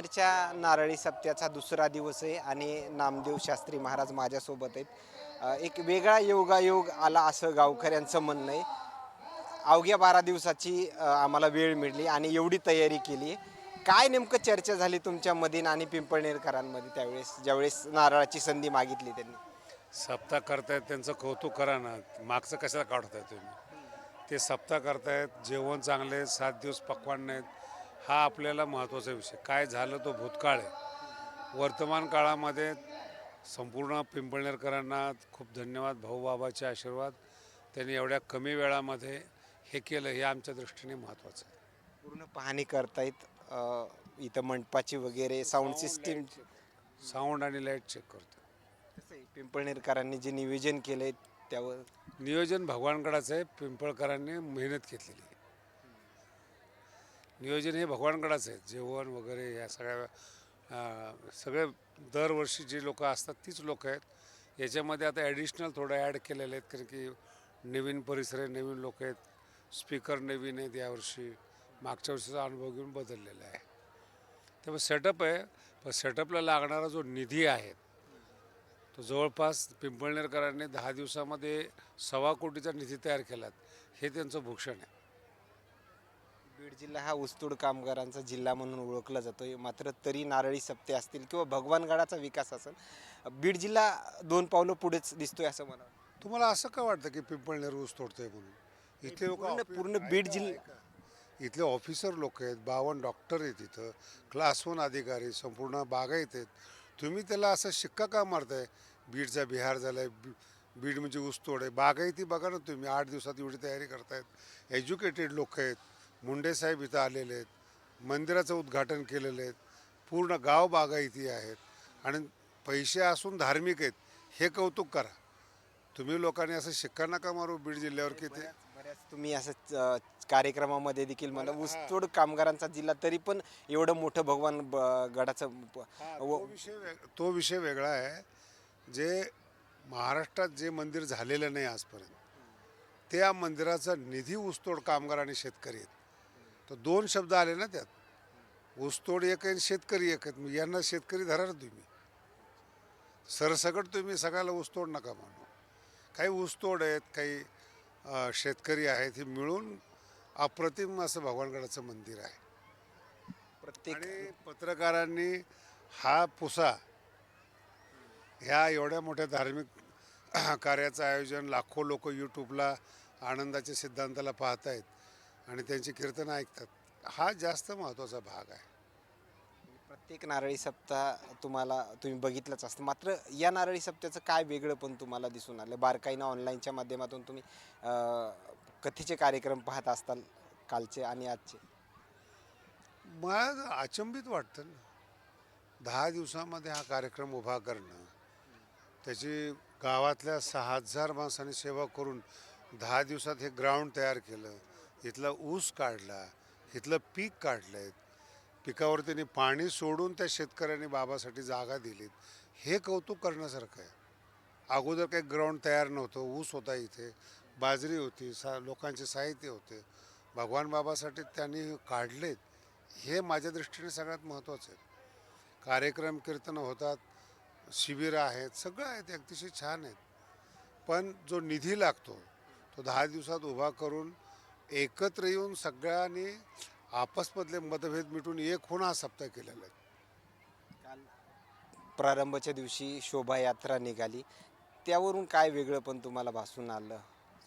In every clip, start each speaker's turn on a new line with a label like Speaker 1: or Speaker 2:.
Speaker 1: पिंपळनेरच्या नारळी सप्त्याचा दुसरा दिवस आहे आणि नामदेव शास्त्री महाराज माझ्यासोबत आहेत. एक वेगळा योगायोग आला असं गावकऱ्यांचं म्हणणं आहे. अवघ्या बारा दिवसाची आम्हाला वेळ मिळली आणि एवढी तयारी केली. काय नेमकं चर्चा झाली तुमच्या मधीन आणि पिंपळनेरकरांमध्ये त्यावेळेस ज्यावेळेस नारळाची संधी मागितली त्यांनी?
Speaker 2: सप्ताह करतायत त्यांचं कौतुक करा ना. मागचं कशाला काढताय तुम्ही? ते सप्ताह करतायत जेवण चांगले आहे, सात दिवस पकवान नाहीत हा आपल्याला महत्त्वाचा विषय. काय झालं तो भूतकाळ आहे. वर्तमान काळामध्ये संपूर्ण पिंपळनेरकरांना खूप धन्यवाद भाऊबाबाचे आशीर्वाद. त्यांनी एवढ्या कमी वेळामध्ये हे केलं हे आमच्या दृष्टीने महत्त्वाचं आहे.
Speaker 1: पूर्ण पाहणी करतायत अ, इथं मंडपाची वगैरे साऊंड सिस्टीम
Speaker 2: साऊंड आणि लाइट चेक करतो
Speaker 1: पिंपळनेरकरांनी जे नियोजन केलंय त्यावर
Speaker 2: नियोजन भगवानगडाचं आहे. पिंपळकरांनी मेहनत घेतलेली आहे. नियोजन हे भगवानकडंच आहे. जेवण वगैरे या सगळ्या सगळे दरवर्षी जी लोक असतात तीच लोक आहेत. याच्यामध्ये आता ॲडिशनल थोडं ॲड केलेले आहेत कारण की नवीन परिसर आहे नवीन लोक आहेत. स्पीकर नवीन आहेत यावर्षी. मागच्या वर्षीचा अनुभव घेऊन बदललेला आहे. त्यामुळे सेटअप आहे पण सेटअपला लागणारा जो निधी आहे तो जवळपास पिंपळनेरकरांनी दहा दिवसामध्ये सव्वा कोटीचा निधी तयार केलात. हे त्यांचं भूषण आहे.
Speaker 1: बीड जिल्हा हा ऊसतोड कामगारांचा जिल्हा म्हणून ओळखला जातोय मात्र तरी नारळी सप्ते असतील किंवा भगवानगडाचा विकास असेल बीड जिल्हा दोन पावलं पुढेच दिसतोय असं मला वाटतं.
Speaker 2: तुम्हाला असं का वाटतं की पिंपळनेर ऊस तोडतंय म्हणून? इथले लोक
Speaker 1: पूर्ण- पूर्ण बीड जिल्हा-
Speaker 2: इथले ऑफिसर लोक आहेत बावन्न डॉक्टर आहेत इथं क्लास वन अधिकारी संपूर्ण बागायत आहेत. तुम्ही त्याला असं शिक्का का मारताय? बीडचा बिहार झालाय बी- बीड म्हणजे ऊसतोड आहे. बागायती बघा ना तुम्ही आठ दिवसात एवढी तयारी करतायत. एज्युकेटेड लोक आहेत. मुंडे साहेब इथं आलेले आहेत. मंदिराचं उद्घाटन केलेलं आहे पूर्ण गाव बागायती आहेत. आणि पैसे असून धार्मिक आहेत. हे कौतुक करा. तुम्ही लोकांनी असं शिक्का नका मारू बीड जिल्ह्यावर की ते
Speaker 1: बऱ्याच तुम्ही असं कार्यक्रमामध्ये देखील मला ऊसतोड कामगारांचा जिल्हा तरी पण एवढं मोठं भगवान ब- गडाचं व-
Speaker 2: तो विषय वेग- तो विषय वेगळा आहे. जे महाराष्ट्रात जे मंदिर झालेलं नाही आजपर्यंत त्या मंदिराचा निधी ऊसतोड कामगार आणि शेतकरी आहेत. तर दोन शब्द आले ना त्यात. ऊसतोड एक आहे शेतकरी एक आहेत. मग यांना शेतकरी धरा ना तुम्ही. सरसकट तुम्ही सगळ्याला ऊसतोड नका मानू काही ऊसतोड आहेत काही शेतकरी आहेत हे मिळून अप्रतिम असं भगवानगडाचं मंदिर आहे.
Speaker 1: प्रत्येक
Speaker 2: आणि पत्रकारांनी हा पुसा ह्या एवढ्या मोठ्या धार्मिक कार्याचं आयोजन लाखो लोक यूट्यूबला आनंदाच्या सिद्धांताला पाहतायत. आणि त्यांची कीर्तनं ऐकतात. हा जास्त महत्त्वाचा भाग आहे.
Speaker 1: प्रत्येक नारळी सप्ताह तुम्हाला तुम्ही बघितलंच असतं. मात्र या नारळी सप्त्याचं काय वेगळं पण तुम्हाला दिसून आलं? बारकाईनं ऑनलाईनच्या माध्यमातून तुम्ही अ, कथेचे कार्यक्रम पाहत असताल कालचे आणि आजचे?
Speaker 2: मला अचंबित वाटतं ना. दहा दिवसामध्ये हा कार्यक्रम उभा करणं. त्याची गावातल्या सहा हजार माणसांनी सेवा करून दहा दिवसात हे ग्राउंड तयार केलं. इथला ऊस काढला इथलं पीक काढलं पिकावर त्यांनी पाणी सोडून त्या शेतकऱ्यांनी बाबासाठी जागा दिलीत. हे कौतुक करण्यासारखं आहे. अगोदर काही ग्राउंड तयार नव्हतं ऊस होता इथे बाजरी होती सा लोकांचे साहित्य होते. भगवान बाबासाठी त्यांनी काढलेत हे माझ्या दृष्टीने सगळ्यात महत्त्वाचं आहे. कार्यक्रम कीर्तनं होतात शिबिरं आहेत सगळं आहेत ते अतिशय छान आहेत. पण जो निधी लागतो तो दहा दिवसात उभा करून एकत्र येऊन सगळ्यांनी आपसमधले मतभेद मिटून एक होऊन हा सप्ताह केलेला आहे.
Speaker 1: काल प्रारंभाच्या दिवशी शोभायात्रा निघाली. त्यावरून काय वेगळं पण तुम्हाला भासून आलं?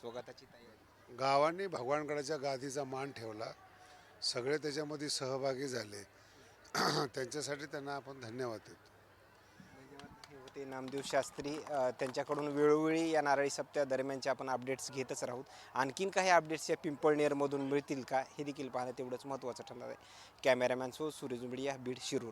Speaker 1: स्वागताची तयारी.
Speaker 2: गावांनी भगवानगडाच्या गादीचा मान ठेवला. सगळे त्याच्यामध्ये सहभागी झाले. त्यांच्यासाठी त्यांना आपण धन्यवाद देतो.
Speaker 1: होते नामदेव शास्त्री अ, त्यांच्याकडून वेळोवेळी या नारळी सप्त्या दरम्यानचे आपण अपडेट्स घेतच राहूत आणखीन काही अपडेट्स या पिंपळनेरमधून मिळतील का हे देखील पाहणं तेवढंच महत्त्वाचं ठरणार आहे. कॅमेरामॅन सो सुरेज मीडिया बीड शिरूर.